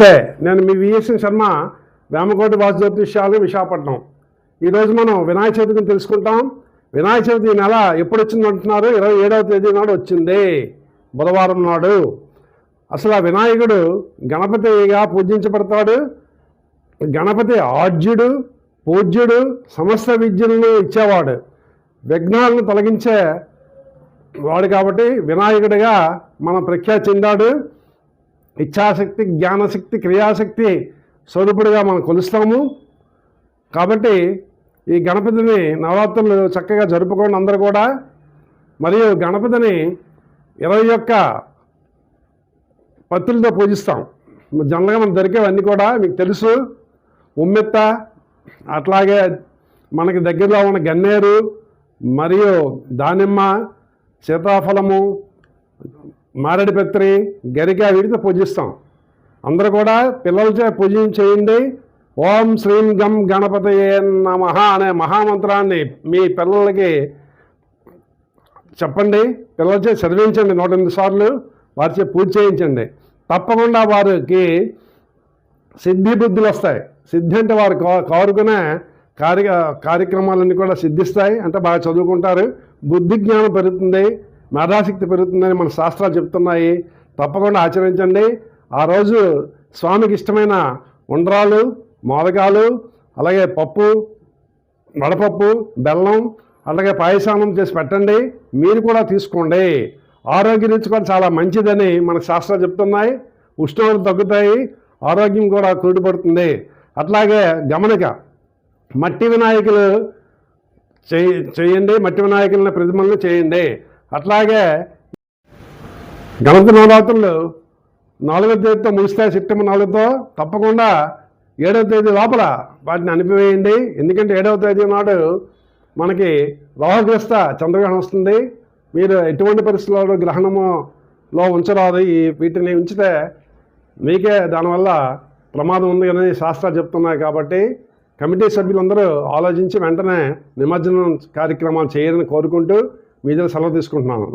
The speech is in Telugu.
నమస్తే నేను మీ విఎస్ఎన్ శర్మ వేమకోటి వాసు జ్యోతిష్యాలు విశాఖపట్నం. ఈరోజు మనం వినాయక చవితి గురించి తెలుసుకుంటాం. వినాయక చవితి నెల ఎప్పుడు వచ్చింది అంటున్నారు? ఇరవై ఏడవ తేదీ నాడు వచ్చింది బుధవారం నాడు. అసలు ఆ వినాయకుడు గణపతిగా పూజించబడతాడు. గణపతి ఆజ్యుడు పూజ్యుడు సమస్త విద్యలను ఇచ్చేవాడు. విఘ్నాలను తొలగించే వాడు కాబట్టి వినాయకుడిగా మనం ప్రఖ్యాతి చెందాడు. ఇచ్ఛాశక్తి జ్ఞానశక్తి క్రియాశక్తి స్వరూపుడిగా మనం కొలుస్తాము. కాబట్టి ఈ గణపతిని నవరాత్రులు చక్కగా జరుపుకోండి అందరూ కూడా. మరియు గణపతిని ఇరవై యొక్క పత్రులతో పూజిస్తాం. జనరల్గా మనకు దొరికేవన్నీ కూడా మీకు తెలుసు. ఉమ్మెత్త అట్లాగే మనకి దగ్గరలో ఉన్న గన్నేరు మరియు దానిమ్మ సీతాఫలము మారడి పెత్రి గరిక వీటితో పూజిస్తాం. అందరూ కూడా పిల్లలచే పూజ చేయండి. ఓం శ్రీం గం గణపతి నమ అనే మహామంత్రాన్ని మీ పిల్లలకి చెప్పండి. పిల్లలచే చదివించండి నూట ఎనిమిది సార్లు. వారిచే పూజ చేయించండి. తప్పకుండా వారికి సిద్ధి బుద్ధులు వస్తాయి. సిద్ధి అంటే వారు కో- కోరుకునే కార్య కార్యక్రమాలన్నీ కూడా సిద్ధిస్తాయి. అంటే బాగా చదువుకుంటారు. బుద్ధి జ్ఞానం పెరుగుతుంది. మేధాశక్తి పెరుగుతుందని మన శాస్త్రాలు చెప్తున్నాయి. తప్పకుండా ఆచరించండి. ఆ రోజు స్వామికి ఇష్టమైన ఉండ్రాలు మోదకాలు అలాగే పప్పు వడపప్పు బెల్లం అలాగే పాయసానం చేసి పెట్టండి. మీరు కూడా తీసుకోండి. ఆరోగ్య రుచి కూడా చాలా మంచిదని మన శాస్త్రాలు చెప్తున్నాయి. ఉష్ణోగ్రత తగ్గుతాయి. ఆరోగ్యం కూడా కూడిపడుతుంది అట్లాగే గమనిక మట్టి వినాయకులు చేయండి. మట్టి వినాయకులని ప్రతిమలను చేయండి. అట్లాగే గణత నవరాత్రులు నాలుగో తేదీతో ముగిస్తాయి సెప్టెంబర్ నాలుగుతో. తప్పకుండా ఏడవ తేదీ లోపల వాటిని అనిపివేయండి ఎందుకంటే ఏడవ తేదీ నాడు మనకి రోహగ్రస్త చంద్రగ్రహణం వస్తుంది. మీరు ఎటువంటి పరిస్థితుల్లో గ్రహణములో ఉంచరాదు. ఈ వీటిని ఉంచితే మీకే దానివల్ల ప్రమాదం ఉంది అనేది శాస్త్రాలు చెప్తున్నాయి కాబట్టి కమిటీ సభ్యులందరూ ఆలోచించి వెంటనే నిమజ్జనం కార్యక్రమాలు చేయాలని కోరుకుంటూ మీ దగ్గర సెలవు తీసుకుంటున్నాను.